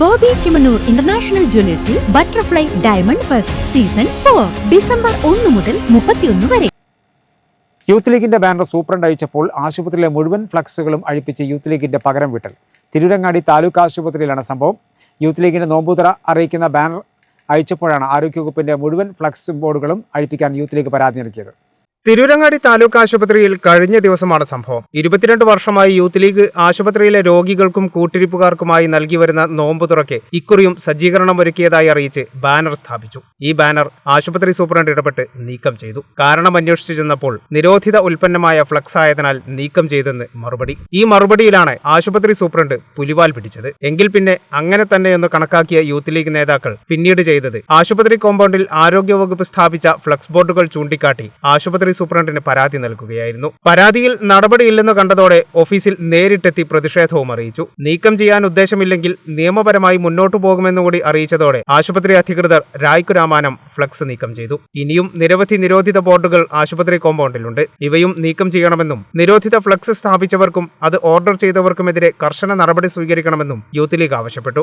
Bobby Chemmanur international ജ്വല്ലേഴ്സിൽ butterfly diamond first season four December ഒന്ന് മുതൽ മുപ്പത്തിയൊന്ന് വരെ. യൂത്ത് ലീഗിന്റെ ബാനർ സൂപ്രണ്ട് അഴിച്ചപ്പോൾ ആശുപത്രിയിലെ മുഴുവൻ ഫ്ലക്സുകളും അഴിപ്പിച്ച് യൂത്ത് ലീഗിന്റെ പകരം വിട്ടൽ. തിരൂരങ്ങാടി താലൂക്ക് ആശുപത്രിയിലാണ് സംഭവം. യൂത്ത് ലീഗിന്റെ നോമ്പുതറ അറിയിക്കുന്ന ബാനർ അഴിച്ചപ്പോഴാണ് ആരോഗ്യവകുപ്പിന്റെ മുഴുവൻ ഫ്ലക്സ് ബോർഡുകളും അഴിപ്പിക്കാൻ യൂത്ത് ലീഗ് പരാതി നൽകിയത്. തിരൂരങ്ങാടി താലൂക്ക് ആശുപത്രിയിൽ കഴിഞ്ഞ ദിവസമാണ് സംഭവം. ഇരുപത്തിരണ്ട് വർഷമായി യൂത്ത് ലീഗ് ആശുപത്രിയിലെ രോഗികൾക്കും കൂട്ടിരിപ്പുകാർക്കുമായി നൽകി വരുന്ന നോമ്പ് തുറക്കെ ഇക്കുറിയും സജ്ജീകരണം ഒരുക്കിയതായി അറിയിച്ച് ബാനർ സ്ഥാപിച്ചു. ഈ ബാനർ ആശുപത്രി സൂപ്രണ്ട് ഇടപെട്ട് നീക്കം ചെയ്തു. കാരണം അന്വേഷിച്ചു ചെന്നപ്പോൾ നിരോധിത ഉൽപ്പന്നമായ ഫ്ലക്സ് ആയതിനാൽ നീക്കം ചെയ്തെന്ന് മറുപടി. ഈ മറുപടിയിലാണ് ആശുപത്രി സൂപ്രണ്ട് പുലിവാൽ പിടിച്ചത്. എങ്കിൽ പിന്നെ അങ്ങനെ തന്നെയെന്ന് കണക്കാക്കിയ യൂത്ത് ലീഗ് നേതാക്കൾ പിന്നീട് ചെയ്തത്. ആശുപത്രി കോമ്പൗണ്ടിൽ ആരോഗ്യവകുപ്പ് സ്ഥാപിച്ച ഫ്ലക്സ് ബോർഡുകൾ ചൂണ്ടിക്കാട്ടി ആശുപത്രി സൂപ്രണ്ടിന് പരാതി നൽകുകയായിരുന്നു. പരാതിയിൽ നടപടിയില്ലെന്ന് കണ്ടതോടെ ഓഫീസിൽ നേരിട്ടെത്തി പ്രതിഷേധവും അറിയിച്ചു. നീക്കം ചെയ്യാൻ ഉദ്ദേശമില്ലെങ്കിൽ നിയമപരമായി മുന്നോട്ടു പോകുമെന്നുകൂടി അറിയിച്ചതോടെ ആശുപത്രി അധികൃതർ രായ്ക്കു രാമാനം ഫ്ലക്സ് നീക്കം ചെയ്തു. ഇനിയും നിരവധി നിരോധിത ബോർഡുകൾ ആശുപത്രി കോമ്പൗണ്ടിലുണ്ട്. ഇവയും നീക്കം ചെയ്യണമെന്നും നിരോധിത ഫ്ലക്സ് സ്ഥാപിച്ചവർക്കും അത് ഓർഡർ ചെയ്തവർക്കുമെതിരെ കർശന നടപടി സ്വീകരിക്കണമെന്നും യൂത്ത് ലീഗ് ആവശ്യപ്പെട്ടു.